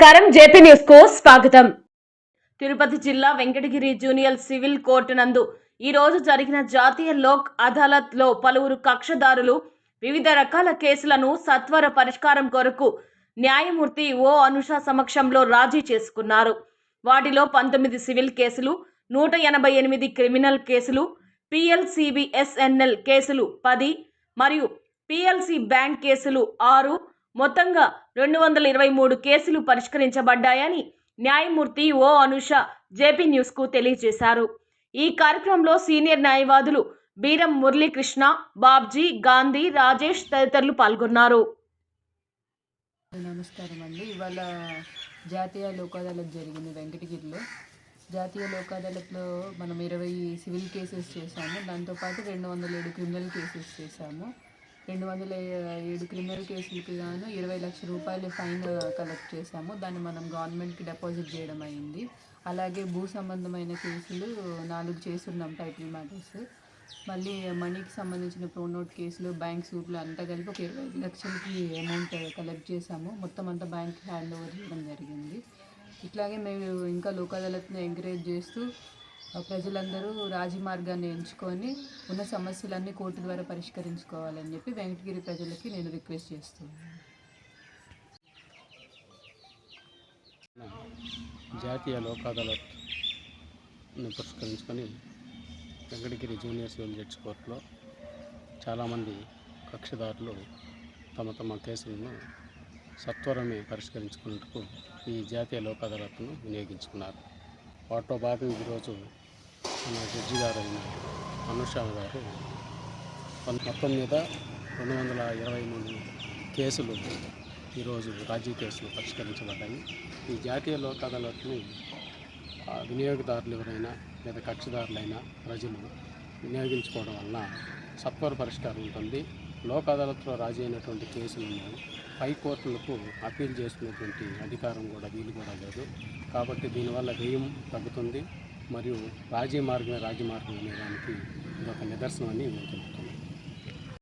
నమస్కారం. జేపీ న్యూస్కు స్వాగతం. తిరుపతి జిల్లా వెంకటగిరి జూనియర్ సివిల్ కోర్టు నందు ఈ రోజు జరిగిన జాతీయ లోక్ అదాలత్లో పలువురు కక్షదారులు వివిధ రకాల కేసులను సత్వర పరిష్కారం కొరకు న్యాయమూర్తి ఓ అనుష సమక్షంలో రాజీ చేసుకున్నారు. వాటిలో పంతొమ్మిది సివిల్ కేసులు నూట ఎనభై ఎనిమిది క్రిమినల్ కేసులు పిఎల్సిబిఎస్ఎన్ఎల్ కేసులు పది మరియు పిఎల్సి బ్యాంక్ కేసులు ఆరు మొత్తంగా రెండు వందల ఇరవై మూడు కేసులు పరిష్కరించబడ్డాయని న్యాయమూర్తి ఓ అనుష జేపీ న్యూస్కు తెలియజేశారు. ఈ కార్యక్రమంలో సీనియర్ న్యాయవాదులు బీరం మురళీకృష్ణ బాబ్జీ గాంధీ రాజేష్ తదితరులు పాల్గొన్నారు. నమస్కారం అండి. ఇవాళ జాతీయ లోక్ అదాలత్ జరిగింది వెంకటగిరిలో. జాతీయ లోక్ అదాలత్లో మనం ఇరవై సివిల్ కేసెస్ చేశాము. దాంతోపాటు రెండు వందల ఏడు క్రిమినల్ కేసెస్ చేశాము. రెండు వందల ఏడు క్రిమినల్ కేసులకి గాను ఇరవై లక్షల రూపాయలు ఫైన్ కలెక్ట్ చేశాము. దాన్ని మనం గవర్నమెంట్కి డిపాజిట్ చేయడం అయింది. అలాగే భూ సంబంధమైన కేసులు నాలుగు చేస్తున్నాం టైటిల్ మ్యాటర్స్. మళ్ళీ మనీకి సంబంధించిన ప్రోనోట్ కేసులు బ్యాంక్ సూట్లు అంతా కలిపి ఒక ఇరవై ఐదు లక్షలకి అమౌంట్ కలెక్ట్ చేశాము. మొత్తం అంతా బ్యాంక్ హ్యాండ్ ఓవర్ చేయడం జరిగింది. ఇట్లాగే మేము ఇంకా లోక్ ఎంకరేజ్ చేస్తూ ప్రజలందరూ రాజీ మార్గాన్ని ఎంచుకొని ఉన్న సమస్యలన్నీ కోర్టు ద్వారా పరిష్కరించుకోవాలని చెప్పి వెంకటగిరి ప్రజలకి నేను రిక్వెస్ట్ చేస్తున్నాను. జాతీయ లోక్ అదాలత్ను పురస్కరించుకొని వెంకటగిరి జూనియర్ సివిల్ జడ్జి కోర్టులో చాలామంది కక్షిదారులు తమ తమ కేసులను సత్వరమే పరిష్కరించుకున్నందుకు ఈ జాతీయ లోక్ అదాలత్ను వినియోగించుకున్నారు. వాటిలో భాగంగా ఈరోజు మన జడ్జి గారు అయిన అనుష గారు మొత్తం మీద రెండు వందల ఇరవై మూడు కేసులు ఈరోజు రాజీ కేసులు పరిష్కరించబడ్డాయి. ఈ జాతీయ లోక్ అదాలత్ని వినియోగదారులు ఎవరైనా లేదా కక్షిదారులైనా ప్రజలు వినియోగించుకోవడం వలన సత్వర పరిష్కారం ఉంటుంది. లోక్ అదాలత్లో రాజీ అయినటువంటి కేసులను పై కోర్టులకు అప్పీల్ చేసుకునేటువంటి అధికారం కూడా వీలు కూడా లేదు. కాబట్టి దీనివల్ల వ్యయం తగ్గుతుంది. మరియు రాజీ మార్గమే రాజీ మార్గం అనే దానికి ఇది ఒక నిదర్శనం అని నేను